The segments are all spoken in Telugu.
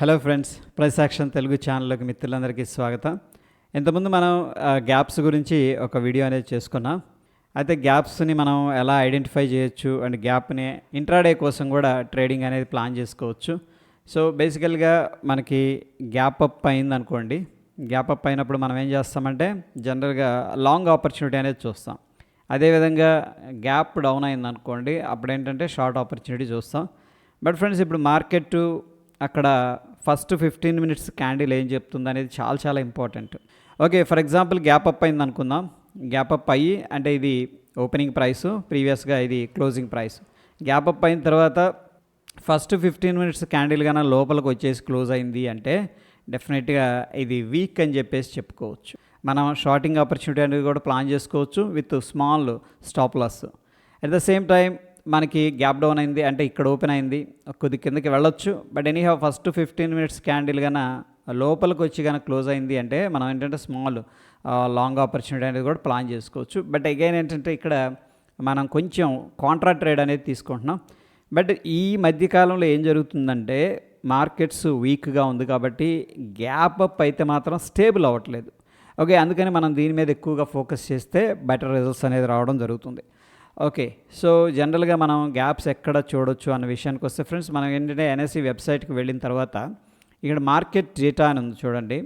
హలో ఫ్రెండ్స్ ప్రైస్ తెలుగు ఛానల్లోకి మిత్రులందరికీ స్వాగతం. ఇంతకుముందు మనం గ్యాప్స్ గురించి ఒక వీడియో అనేది చేసుకున్నాం. అయితే గ్యాప్స్ని మనం ఎలా ఐడెంటిఫై చేయొచ్చు అండ్ గ్యాప్ని ఇంట్రాడే కోసం కూడా ట్రేడింగ్ అనేది ప్లాన్ చేసుకోవచ్చు. సో బేసికల్గా మనకి గ్యాప్ అప్ అయింది అనుకోండి గ్యాప్ అప్ అయినప్పుడు మనం ఏం చేస్తామంటే జనరల్గా లాంగ్ ఆపర్చునిటీ అనేది చూస్తాం. అదేవిధంగా గ్యాప్ డౌన్ అయింది అనుకోండి అప్పుడు ఏంటంటే షార్ట్ ఆపర్చునిటీ చూస్తాం. బట్ ఫ్రెండ్స్ ఇప్పుడు మార్కెట్ అక్కడ ఫస్ట్ ఫిఫ్టీన్ మినిట్స్ క్యాండిల్ ఏం చెప్తుంది అనేది చాలా చాలా important. Okay for example gap up అయింది అనుకుందాం. గ్యాప్ అప్ అయ్యి అంటే ఇది ఓపెనింగ్ ప్రైస్ ప్రీవియస్గా ఇది క్లోజింగ్ ప్రైస్. గ్యాప్ అప్ అయిన తర్వాత ఫస్ట్ ఫిఫ్టీన్ మినిట్స్ క్యాండిల్ కన్నా లోపలికి వచ్చేసి క్లోజ్ అయింది అంటే డెఫినెట్గా ఇది వీక్ అని చెప్పేసి చెప్పుకోవచ్చు. మనం షార్టింగ్ ఆపర్చునిటీ అనేది కూడా ప్లాన్ చేసుకోవచ్చు with small stop loss. At the same time మనకి గ్యాప్ డౌన్ అయింది అంటే ఇక్కడ ఓపెన్ అయింది కొద్ది కిందకి వెళ్ళొచ్చు. But any first fifteen minutes candle కన్నా లోపలికి వచ్చి కనుక క్లోజ్ అయింది అంటే మనం ఏంటంటే స్మాల్ లాంగ్ ఆపర్చునిటీ అనేది కూడా ప్లాన్ చేసుకోవచ్చు. బట్ అగైన్ ఏంటంటే ఇక్కడ మనం కొంచెం కాంట్రా ట్రేడ్ అనేది తీసుకుంటున్నాం. బట్ ఈ మధ్యకాలంలో ఏం జరుగుతుందంటే మార్కెట్స్ వీక్గా ఉంది కాబట్టి గ్యాప్ అప్ అయితే మాత్రం స్టేబుల్ అవ్వట్లేదు. ఓకే అందుకని మనం దీని మీద ఎక్కువగా ఫోకస్ చేస్తే బెటర్ రిజల్ట్స్ అనేది రావడం జరుగుతుంది. ఓకే. సో జనరల్గా మనం గ్యాప్స్ ఎక్కడ చూడొచ్చు అన్న విషయానికి వస్తే ఫ్రెండ్స్ మనం ఏంటంటే ఎన్ఎస్సి వెబ్సైట్కి వెళ్ళిన తర్వాత ఇక్కడ మార్కెట్ డేటా అని ఉంది చూడండి.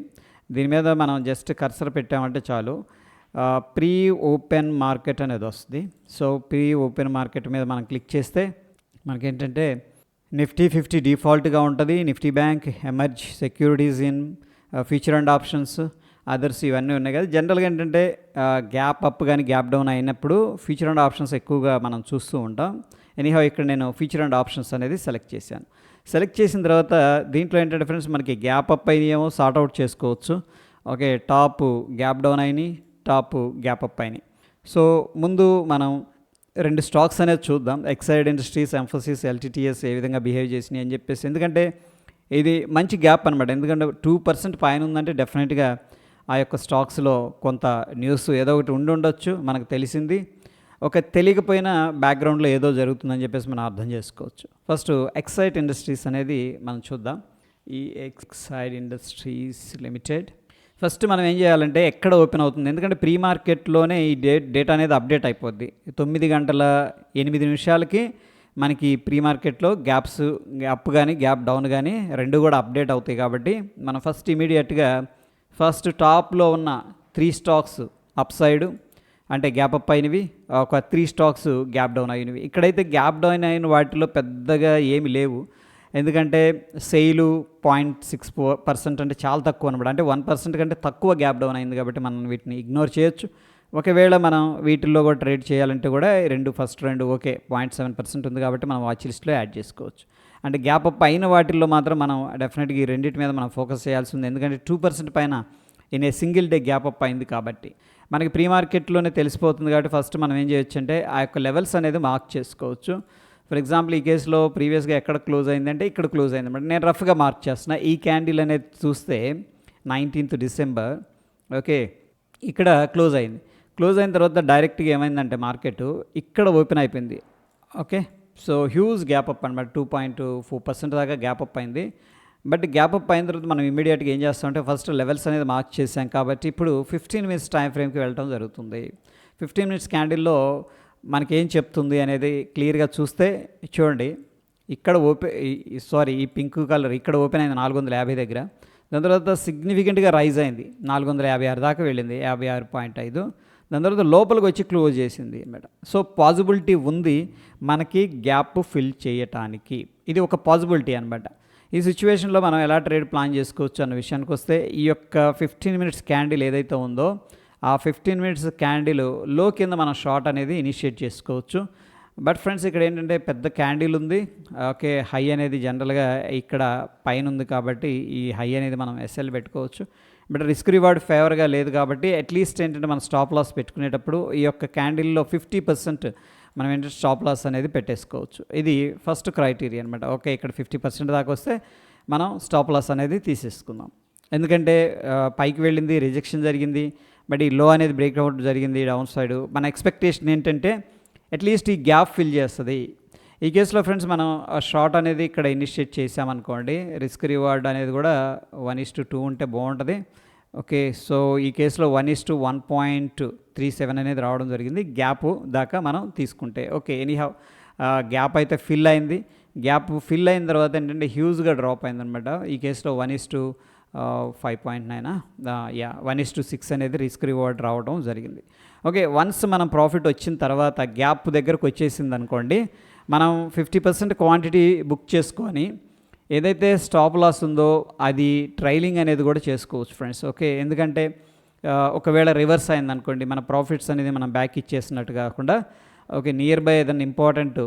దీని మీద మనం జస్ట్ కర్సర్ పెట్టామంటే చాలు. ప్రీ ఓపెన్ మార్కెట్ అనేది వస్తుంది. సో ప్రీ ఓపెన్ మార్కెట్ మీద మనం క్లిక్ చేస్తే మనకేంటంటే నిఫ్టీ ఫిఫ్టీ డిఫాల్ట్గా ఉంటుంది. Nifty bank emerge securities in future and options. Others ఇవన్నీ ఉన్నాయి కదా. జనరల్గా ఏంటంటే గ్యాప్ అప్ కానీ గ్యాప్ డౌన్ అయినప్పుడు ఫ్యూచర్ అండ్ ఆప్షన్స్ ఎక్కువగా మనం చూస్తూ ఉంటాం. ఎనీహౌ ఇక్కడ నేను ఫ్యూచర్ అండ్ ఆప్షన్స్ అనేది సెలెక్ట్ చేశాను. సెలెక్ట్ చేసిన తర్వాత దీంట్లో ఏంటంటే ఫ్రెండ్స్ మనకి గ్యాప్ అప్ అయినాయేమో సార్ట్ అవుట్ చేసుకోవచ్చు. ఓకే టాప్ గ్యాప్ డౌన్ అయినాయి టాప్ గ్యాప్ అప్ అయినాయి. సో ముందు మనం రెండు స్టాక్స్ అనేది చూద్దాం. ఎక్సైడ్ ఇండస్ట్రీస్ ఎంఫోసిస్ ఎల్టీటీఎస్ ఏ విధంగా బిహేవ్ చేసినాయి అని చెప్పేసి. ఎందుకంటే ఇది మంచి గ్యాప్ అనమాట ఎందుకంటే టూ పర్సెంట్ పైన ఉందంటే డెఫినెట్గా ఆ యొక్క స్టాక్స్లో కొంత న్యూస్ ఏదో ఒకటి ఉండి ఉండొచ్చు మనకు తెలిసింది. ఒక తెలియకపోయిన బ్యాక్గ్రౌండ్లో ఏదో జరుగుతుందని చెప్పేసి మనం అర్థం చేసుకోవచ్చు. ఫస్ట్ ఎక్సైడ్ ఇండస్ట్రీస్ అనేది మనం చూద్దాం. ఈ ఎక్సైడ్ ఇండస్ట్రీస్ లిమిటెడ్ ఫస్ట్ మనం ఏం చేయాలంటే ఎక్కడ ఓపెన్ అవుతుంది? ఎందుకంటే ప్రీ మార్కెట్లోనే ఈ డేట్ డేటా అనేది అప్డేట్ అయిపోద్ది. తొమ్మిది గంటల ఎనిమిది నిమిషాలకి మనకి ప్రీ మార్కెట్లో గ్యాప్స్ అప్ కానీ గ్యాప్ డౌన్ కానీ రెండు కూడా అప్డేట్ అవుతాయి కాబట్టి మనం ఫస్ట్ ఇమీడియట్గా ఫస్ట్ టాప్లో ఉన్న త్రీ స్టాక్స్ అప్ సైడ్ అంటే గ్యాప్ అప్ అయినవి ఒక త్రీ స్టాక్స్ గ్యాప్ డౌన్ అయినవి. ఇక్కడైతే గ్యాప్ డౌన్ అయిన వాటిలో పెద్దగా ఏమి లేవు. ఎందుకంటే SAIL point six four percent అంటే చాలా తక్కువ అనమాట. అంటే వన్ పర్సెంట్ కంటే తక్కువ గ్యాప్ డౌన్ అయింది కాబట్టి మనం వీటిని ఇగ్నోర్ చేయొచ్చు. ఒకవేళ మనం వీటిల్లో కూడా ట్రేడ్ చేయాలంటే కూడా రెండు ఫస్ట్ రెండు ఓకే పాయింట్ సెవెన్ పర్సెంట్ ఉంది కాబట్టి మనం వాచ్ లిస్ట్లో యాడ్ చేసుకోవచ్చు. అంటే గ్యాప్ అప్ అయిన వాటిల్లో మాత్రం మనం డెఫినెట్గా ఈ రెండింటి మీద మనం ఫోకస్ చేయాల్సి ఉంది ఎందుకంటే టూ పర్సెంట్ పైన in a single day gap up అయింది కాబట్టి. మనకి ప్రీ మార్కెట్లోనే తెలిసిపోతుంది కాబట్టి ఫస్ట్ మనం ఏం చేయొచ్చు అంటే ఆ యొక్క లెవెల్స్ అనేది మార్క్ చేసుకోవచ్చు. ఫర్ ఎగ్జాంపుల్ ఈ కేసులో ప్రీవియస్గా ఎక్కడ క్లోజ్ అయిందంటే ఇక్కడ క్లోజ్ అయింది. అనమాట నేను రఫ్గా మార్క్ చేస్తున్నా. ఈ క్యాండిల్ అనేది చూస్తే నైన్టీన్త్ డిసెంబర్ ఓకే ఇక్కడ క్లోజ్ అయింది. క్లోజ్ అయిన తర్వాత డైరెక్ట్గా ఏమైందంటే మార్కెట్ ఇక్కడ ఓపెన్ అయిపోయింది. Okay? So huge gap up అనమాట టూ పాయింట్ ఫోర్ పర్సెంట్ దాకా గ్యాప్ అప్ అయింది. బట్ గ్యాప్ అప్ అయిన తర్వాత మనం ఇమీడియట్గా ఏం చేస్తామంటే ఫస్ట్ లెవెల్స్ అనేది మార్క్ చేసాం కాబట్టి ఇప్పుడు ఫిఫ్టీన్ మినిట్స్ టైం ఫ్రేమ్కి వెళ్ళడం జరుగుతుంది. ఫిఫ్టీన్ మినిట్స్ క్యాండిల్లో మనకి ఏం చెప్తుంది అనేది క్లియర్గా చూస్తే చూడండి. ఇక్కడ ఓపెన్ సారీ ఈ పింక్ కలర్ ఇక్కడ ఓపెన్ అయింది నాలుగు వందల యాభై దగ్గర. దాని తర్వాత సిగ్నిఫికెంట్గా రైజ్ అయింది. నాలుగు వందల యాభై ఆరు దాకా వెళ్ళింది. యాభై ఆరు పాయింట్ ఐదు. దాని తర్వాత లోపలికి వచ్చి క్లోజ్ చేసింది అనమాట సో పాజిబిలిటీ ఉంది మనకి గ్యాప్ ఫిల్ చేయటానికి. ఇది ఒక పాజిబిలిటీ అనమాట ఈ సిచ్యువేషన్లో మనం ఎలా ట్రేడ్ ప్లాన్ చేసుకోవచ్చు అన్న విషయానికి వస్తే ఈ యొక్క ఫిఫ్టీన్ మినిట్స్ క్యాండిల్ ఏదైతే ఉందో ఆ ఫిఫ్టీన్ మినిట్స్ క్యాండిల్లో కింద మనం షార్ట్ అనేది ఇనిషియేట్ చేసుకోవచ్చు. బట్ ఫ్రెండ్స్ ఇక్కడ ఏంటంటే పెద్ద క్యాండిల్ ఉంది. ఓకే హై అనేది జనరల్గా ఇక్కడ పైన ఉంది కాబట్టి ఈ హై అనేది మనం ఎస్ఎల్ పెట్టుకోవచ్చు. బట్ రిస్క్ రివార్డ్ ఫేవర్గా లేదు కాబట్టి అట్లీస్ట్ ఏంటంటే మనం స్టాప్ లాస్ పెట్టుకునేటప్పుడు ఈ యొక్క క్యాండిల్లో ఫిఫ్టీ పర్సెంట్ మనం ఏంటంటే స్టాప్ లాస్ అనేది పెట్టేసుకోవచ్చు. ఇది ఫస్ట్ క్రైటీరియా అనమాట ఓకే ఇక్కడ ఫిఫ్టీ పర్సెంట్ దాకా వస్తే మనం స్టాప్ లాస్ అనేది తీసేసుకుందాం. ఎందుకంటే పైకి వెళ్ళింది రిజెక్షన్ జరిగింది బట్ ఈ లో అనేది బ్రేక్అవుట్ జరిగింది డౌన్ సైడ్ మన ఎక్స్పెక్టేషన్ ఏంటంటే అట్లీస్ట్ ఈ గ్యాప్ ఫిల్ చేస్తుంది. ఈ కేసులో ఫ్రెండ్స్ మనం షార్ట్ అనేది ఇక్కడ ఇనిషియేట్ చేసామనుకోండి రిస్క్ రివార్డ్ అనేది కూడా వన్ ఇస్ టు టూ ఉంటే బాగుంటుంది. ఓకే సో ఈ కేసులో one is to one point three seven అనేది రావడం జరిగింది. గ్యాప్ దాకా మనం తీసుకుంటే ఓకే ఎనీహౌ గ్యాప్ అయితే ఫిల్ అయింది. గ్యాప్ ఫిల్ అయిన తర్వాత ఏంటంటే హ్యూజ్గా డ్రాప్ అయిందనమాట ఈ కేసులో one is to five point nine? Yeah. One is to six అనేది రిస్క్ రివార్డ్ రావడం జరిగింది. ఓకే వన్స్ మనం ప్రాఫిట్ వచ్చిన తర్వాత గ్యాప్ దగ్గరకు వచ్చేసింది అనుకోండి మనం ఫిఫ్టీ పర్సెంట్ క్వాంటిటీ బుక్ చేసుకొని ఏదైతే స్టాప్ లాస్ ఉందో అది ట్రైలింగ్ అనేది కూడా చేసుకోవచ్చు ఫ్రెండ్స్. ఓకే ఎందుకంటే ఒకవేళ రివర్స్ అయింది అనుకోండి మన ప్రాఫిట్స్ అనేది మనం బ్యాక్ ఇచ్చేసినట్టు కాకుండా ఓకే నియర్ బై ఏదైనా ఇంపార్టెంట్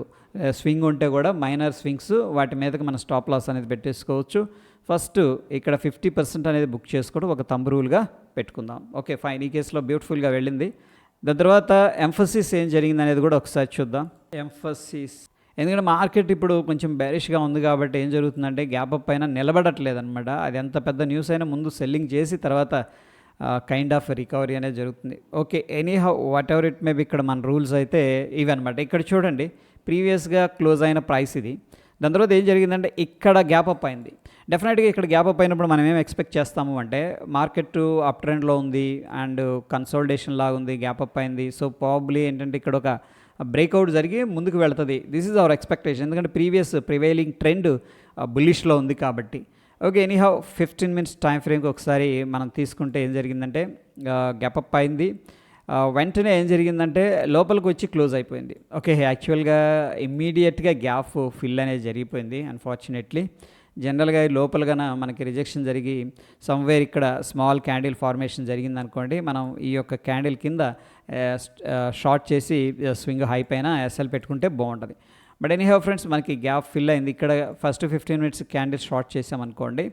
స్వింగ్ ఉంటే కూడా మైనర్ స్వింగ్స్ వాటి మీదకి మన స్టాప్ లాస్ అనేది పెట్టేసుకోవచ్చు. ఫస్ట్ ఇక్కడ ఫిఫ్టీ పర్సెంట్ అనేది బుక్ చేసుకోవడం ఒక తంబు రూల్గా పెట్టుకుందాం. Okay fine. ఈ కేసులో బ్యూటిఫుల్గా వెళ్ళింది. దాని తర్వాత ఎంఫసిస్ ఏం జరిగింది అనేది కూడా ఒకసారి చూద్దాం. ఎంఫసిస్ ఎందుకంటే మార్కెట్ ఇప్పుడు కొంచెం బెరిష్గా ఉంది కాబట్టి ఏం జరుగుతుందంటే గ్యాప్ అప్ పైన నిలబడట్లేదు అనమాట అది ఎంత పెద్ద న్యూస్ అయినా ముందు సెల్లింగ్ చేసి తర్వాత కైండ్ ఆఫ్ రికవరీ అనేది జరుగుతుంది. Okay anyhow whatever it may be ఇక్కడ మన రూల్స్ అయితే ఇవి అనమాట ఇక్కడ చూడండి ప్రీవియస్గా క్లోజ్ అయిన ప్రైస్ ఇది. దాని తర్వాత ఏం జరిగిందంటే ఇక్కడ గ్యాప్ అప్ అయింది. డెఫినెట్గా ఇక్కడ గ్యాప్ అప్ అయినప్పుడు మనం ఏం ఎక్స్పెక్ట్ చేస్తాము అంటే మార్కెట్ అప్ ట్రెండ్లో ఉంది అండ్ కన్సల్టేషన్ లాగా ఉంది గ్యాప్ అప్ అయింది. సో ప్రాబ్లీ ఏంటంటే ఇక్కడ ఒక బ్రేక్అవుట్ జరిగి ముందుకు వెళ్తుంది. దిస్ ఈజ్ అవర్ ఎక్స్పెక్టేషన్ ఎందుకంటే ప్రీవియస్ ప్రివైలింగ్ ట్రెండ్ బుల్లిష్లో ఉంది కాబట్టి. Okay anyhow fifteen minutes time ఫ్రేమ్కి ఒకసారి మనం తీసుకుంటే ఏం జరిగిందంటే uh, గ్యాప్ అప్ అయింది. Uh, వెంటనే ఏం జరిగిందంటే లోపలికి వచ్చి క్లోజ్ అయిపోయింది. ఓకే యాక్చువల్గా ఇమ్మీడియట్గా గ్యాప్ ఫిల్ అనేది జరిగిపోయింది అన్ఫార్చునేట్లీ జనరల్గా లోపలగాన మనకి రిజెక్షన్ జరిగి సమ్వేర్ ఇక్కడ స్మాల్ క్యాండిల్ ఫార్మేషన్ జరిగింది అనుకోండి మనం ఈ యొక్క క్యాండిల్ కింద షార్ట్ చేసి స్వింగ్ హై పైన ఎస్ఎల్ పెట్టుకుంటే బాగుంటుంది. బట్ ఎనీ హ్యావ్ ఫ్రెండ్స్ మనకి గ్యాప్ ఫిల్ అయింది. ఇక్కడ first fifteen minutes candle short చేసామనుకోండి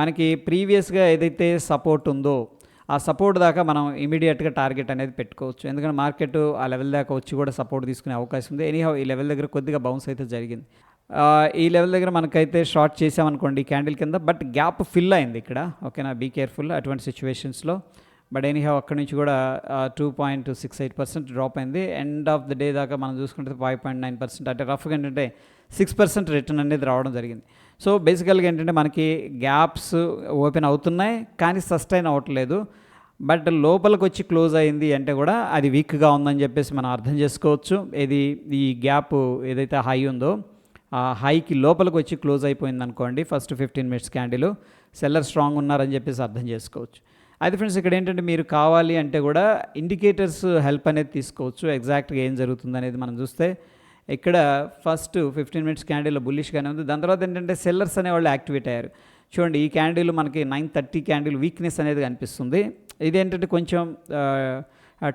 మనకి ప్రీవియస్గా ఏదైతే సపోర్ట్ ఉందో ఆ సపోర్ట్ దాకా మనం ఇమీడియట్గా టార్గెట్ అనేది పెట్టుకోవచ్చు. ఎందుకంటే మార్కెట్ ఆ లెవెల్ దాకా వచ్చి కూడా సపోర్ట్ తీసుకునే అవకాశం ఉంది. ఎనీహౌ ఈ లెవెల్ దగ్గర కొద్దిగా బౌన్స్ అయితే జరిగింది. ఈ లెవెల్ దగ్గర మనకైతే షార్ట్ చేసామనుకోండి క్యాండిల్ కింద బట్ గ్యాప్ ఫిల్ అయింది ఇక్కడ. ఓకేనా? బీ కేర్ఫుల్ అటువంటి సిచ్యువేషన్స్లో. బట్ ఎనీహౌ అక్కడి నుంచి కూడా two point six eight percent drop అయింది. ఎండ్ ఆఫ్ ద డే దాకా మనం చూసుకుంటే ఫైవ్ పాయింట్ నైన్ పర్సెంట్ అంటే రఫ్గా ఏంటంటే సిక్స్ పర్సెంట్ రిటర్న్ అనేది రావడం జరిగింది. సో బేసికల్గా ఏంటంటే మనకి గ్యాప్స్ ఓపెన్ అవుతున్నాయి కానీ సస్టైన్ అవ్వట్లేదు. బట్ లోపలికి వచ్చి క్లోజ్ అయింది అంటే కూడా అది వీక్గా ఉందని చెప్పేసి మనం అర్థం చేసుకోవచ్చు. ఇది ఈ గ్యాప్ ఏదైతే హై ఉందో. ఆ హైకి లోపలికి వచ్చి క్లోజ్ అయిపోయింది అనుకోండి first fifteen minutes candle. Seller strong ఉన్నారని చెప్పేసి అర్థం చేసుకోవచ్చు. అయితే ఫ్రెండ్స్ ఇక్కడ ఏంటంటే మీరు కావాలి అంటే కూడా ఇండికేటర్స్ హెల్ప్ అనేది తీసుకోవచ్చు. ఎగ్జాక్ట్గా ఏం జరుగుతుంది అనేది మనం చూస్తే ఇక్కడ ఫస్ట్ ఫిఫ్టీన్ మినిట్స్ క్యాండిల్ బుల్లిష్గానే ఉంది. దాని తర్వాత ఏంటంటే సెల్లర్స్ అనే వాళ్ళు యాక్టివేట్ అయ్యారు. చూడండి ఈ క్యాండిల్ మనకి నైన్ థర్టీ క్యాండిల్ వీక్నెస్ అనేది కనిపిస్తుంది. ఇదేంటంటే కొంచెం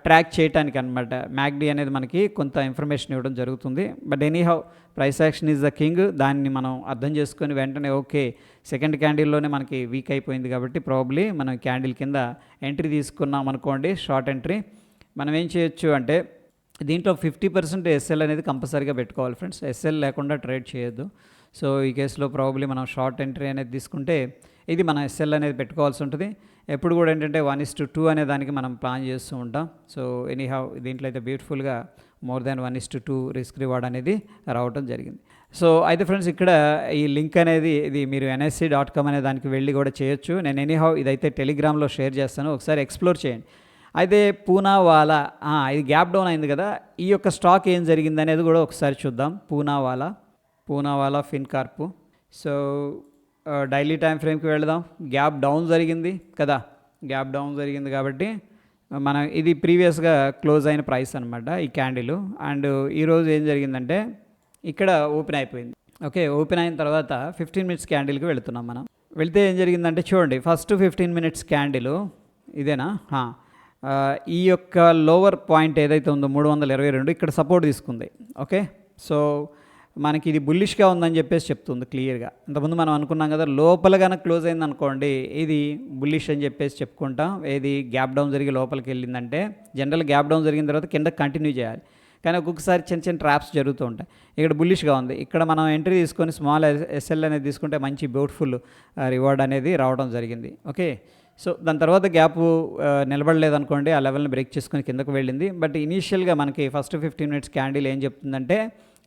ట్రాక్ చేయడానికి అనమాట మ్యాగ్డీ అనేది మనకి కొంత ఇన్ఫర్మేషన్ ఇవ్వడం జరుగుతుంది. But anyhow price action is the king దాన్ని మనం అర్థం చేసుకొని వెంటనే ఓకే సెకండ్ క్యాండిల్లోనే మనకి వీక్ అయిపోయింది కాబట్టి ప్రాబ్లీ మనం క్యాండిల్ కింద ఎంట్రీ తీసుకున్నాం అనుకోండి షార్ట్ ఎంట్రీ మనం ఏం చేయొచ్చు అంటే దీంట్లో ఫిఫ్టీ పర్సెంట్ ఎస్ఎల్ అనేది కంపల్సరీగా పెట్టుకోవాలి ఫ్రెండ్స్ ఎస్ఎల్ లేకుండా ట్రేడ్ చేయొద్దు. సో ఈ కేసులో ప్రాబ్లీ మనం షార్ట్ ఎంట్రీ అనేది తీసుకుంటే ఇది మనం ఎస్ఎల్ అనేది పెట్టుకోవాల్సి ఉంటుంది. ఎప్పుడు కూడా ఏంటంటే వన్ ఇస్ టు టూ అనే దానికి మనం ప్లాన్ చేస్తూ ఉంటాం. సో ఎనీహౌ దీంట్లో అయితే బ్యూటిఫుల్గా more than one is to two risk reward అనేది రావడం జరిగింది. సో అయితే ఫ్రెండ్స్ ఇక్కడ ఈ లింక్ అనేది ఇది మీరు ఎన్ఎస్సి డాట్ కామ్ అనే దానికి వెళ్ళి కూడా చేయొచ్చు. నేను ఎనీహౌ ఇదైతే టెలిగ్రామ్లో షేర్ చేస్తాను. ఒకసారి ఎక్స్ప్లోర్ చేయండి. అయితే పూనావాలా ఇది గ్యాప్ డౌన్ అయింది కదా ఈ యొక్క స్టాక్ ఏం జరిగింది అనేది కూడా ఒకసారి చూద్దాం. Poonawalla Poonawalla Fincorp so daily time ఫ్రేమ్కి వెళదాం. గ్యాప్ డౌన్ జరిగింది కదా. గ్యాప్ డౌన్ జరిగింది కాబట్టి మనం ఇది ప్రీవియస్గా క్లోజ్ అయిన ప్రైస్ అనమాట ఈ క్యాండిల్ అండ్ ఈరోజు ఏం జరిగిందంటే ఇక్కడ ఓపెన్ అయిపోయింది. ఓకే ఓపెన్ అయిన తర్వాత ఫిఫ్టీన్ మినిట్స్ క్యాండిల్కి వెళుతున్నాం మనం. వెళితే ఏం జరిగిందంటే చూడండి ఫస్ట్ ఫిఫ్టీన్ మినిట్స్ క్యాండిల్ ఇదేనా? ఈ యొక్క లోవర్ పాయింట్ ఏదైతే ఉందో మూడు వందల ఇరవై రెండు ఇక్కడ సపోర్ట్ తీసుకుంది. ఓకే సో మనకి ఇది బుల్లిష్గా ఉందని చెప్పేసి చెప్తుంది క్లియర్గా ఇంతకుముందు మనం అనుకున్నాం కదా లోపల కనుక క్లోజ్ అయింది అనుకోండి ఇది బుల్లిష్ అని చెప్పేసి చెప్పుకుంటాం. ఏది గ్యాప్ డౌన్ జరిగి లోపలికి వెళ్ళిందంటే జనరల్ గ్యాప్ డౌన్ జరిగిన తర్వాత కింద కంటిన్యూ చేయాలి. కానీ ఒక్కొక్కసారి చిన్న చిన్న ట్రాప్స్ జరుగుతూ ఉంటాయి. ఇక్కడ బుల్లిష్గా ఉంది. ఇక్కడ మనం ఎంట్రీ తీసుకొని స్మాల్ ఎస్ఎల్ అనేది తీసుకుంటే మంచి బ్యూటిఫుల్ రివార్డ్ uh, అనేది రావడం జరిగింది. ఓకే సో దాని తర్వాత గ్యాప్ uh, నిలబడలేదు అనుకోండి ఆ లెవెల్ని బ్రేక్ చేసుకొని కిందకు వెళ్ళింది. బట్ ఇనీషియల్గా మనకి ఫస్ట్ ఫిఫ్టీన్ మినిట్స్ క్యాండిల్ ఏం చెప్తుందంటే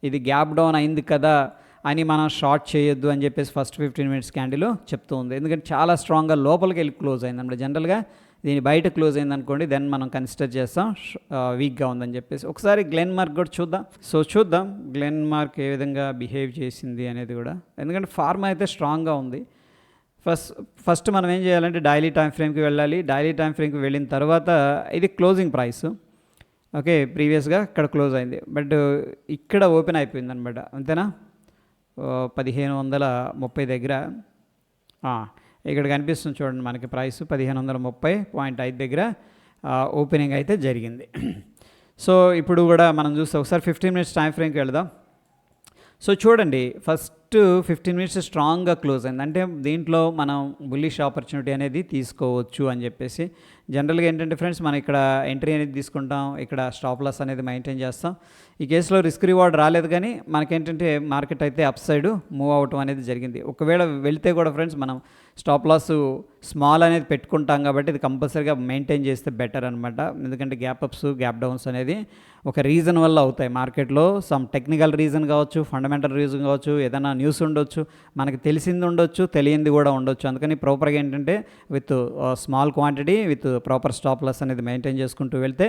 ఇది గ్యాప్ డౌన్ అయింది కదా అని మనం షార్ట్ చేయొద్దు అని చెప్పేసి ఫస్ట్ ఫిఫ్టీన్ మినిట్స్ క్యాండిల్ చెప్తూ ఉంది. ఎందుకంటే చాలా స్ట్రాంగ్గా లోపలికి వెళ్ళి క్లోజ్ అయింది అనమాట. జనరల్గా దీని బయట క్లోజ్ అయింది అనుకోండి దెన్ మనం కన్సిడర్ చేస్తాం వీక్గా ఉందని చెప్పేసి. ఒకసారి గ్లెన్ మార్క్ కూడా చూద్దాం. సో చూద్దాం గ్లెన్ మార్క్ ఏ విధంగా బిహేవ్ చేసింది అనేది కూడా. ఎందుకంటే ఫార్మా అయితే స్ట్రాంగ్గా ఉంది. ఫస్ట్ ఫస్ట్ మనం ఏం చేయాలంటే డైలీ టైం ఫ్రేమ్కి వెళ్ళాలి. డైలీ టైం ఫ్రేమ్కి వెళ్ళిన తర్వాత ఇది క్లోజింగ్ ప్రైస్. ఓకే ప్రీవియస్గా ఇక్కడ క్లోజ్ అయింది. బట్ ఇక్కడ ఓపెన్ అయిపోయింది అనమాట అంతేనా పదిహేను వందల ముప్పై దగ్గర. ఇక్కడ కనిపిస్తుంది చూడండి మనకి ప్రైస్ పదిహేను వందల ముప్పై పాయింట్ ఐదు దగ్గర ఓపెనింగ్ అయితే జరిగింది. సో ఇప్పుడు కూడా మనం చూస్తే ఒకసారి ఫిఫ్టీన్ మినిట్స్ టైం ఫ్రేమ్కి వెళదాం. సో చూడండి ఫస్ట్ ఫిఫ్టీన్ మినిట్స్ స్ట్రాంగ్గా క్లోజ్ అయింది. అంటే దీంట్లో మనం బుల్లిష్ ఆపర్చునిటీ అనేది తీసుకోవచ్చు అని చెప్పేసి జనరల్గా ఏంటంటే ఫ్రెండ్స్ మనం ఇక్కడ ఎంట్రీ అనేది తీసుకుంటాం. ఇక్కడ స్టాప్ లాస్ అనేది మెయింటైన్ చేస్తాం. ఈ కేసులో రిస్క్ రివార్డ్ రాలేదు కానీ మనకేంటంటే మార్కెట్ అయితే అప్ సైడ్ మూవ్ అవటం అనేది జరిగింది. ఒకవేళ వెళితే కూడా ఫ్రెండ్స్ మనం స్టాప్ లాస్ స్మాల్ అనేది పెట్టుకుంటాం కాబట్టి ఇది కంపల్సరీగా మెయింటైన్ చేస్తే బెటర్ అనమాట ఎందుకంటే గ్యాప్ అప్స్ గ్యాప్ డౌన్స్ అనేది ఒక రీజన్ వల్ల అవుతాయి. మార్కెట్లో సమ్ టెక్నికల్ రీజన్ కావచ్చు ఫండమెంటల్ రీజన్ కావచ్చు ఏదైనా న్యూస్ ఉండొచ్చు మనకి తెలిసింది ఉండొచ్చు తెలియంది కూడా ఉండొచ్చు. అందుకని ప్రాపర్గా ఏంటంటే with small quantity with proper stop loss అనేది మెయింటైన్ చేసుకుంటూ వెళ్తే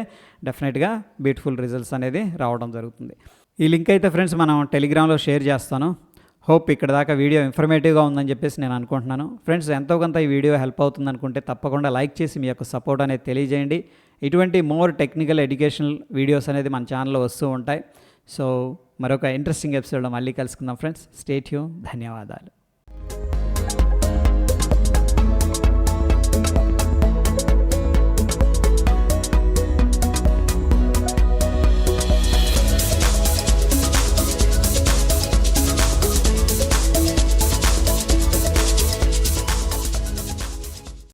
డెఫినెట్గా బ్యూటిఫుల్ రిజల్ట్స్ అనేది రావడం జరుగుతుంది. ఈ లింక్ అయితే ఫ్రెండ్స్ మనం టెలిగ్రామ్లో షేర్ చేస్తాను. హోప్ ఇక్కడ దాకా వీడియో ఇన్ఫర్మేటివ్గా ఉందని చెప్పేసి నేను అనుకుంటున్నాను. ఫ్రెండ్స్ ఎంతో కొంత ఈ వీడియో హెల్ప్ అవుతుంది అనుకుంటే తప్పకుండా లైక్ చేసి మీ యొక్క సపోర్ట్ అనేది తెలియజేయండి. ఇటువంటి మోర్ టెక్నికల్ ఎడ్యుకేషనల్ వీడియోస్ అనేది మన ఛానల్లో వస్తూ ఉంటాయి. సో మరొక ఇంట్రెస్టింగ్ ఎపిసోడ్లో మళ్ళీ కలుసుకుందాం ఫ్రెండ్స్ స్టేట్ యూ ధన్యవాదాలు.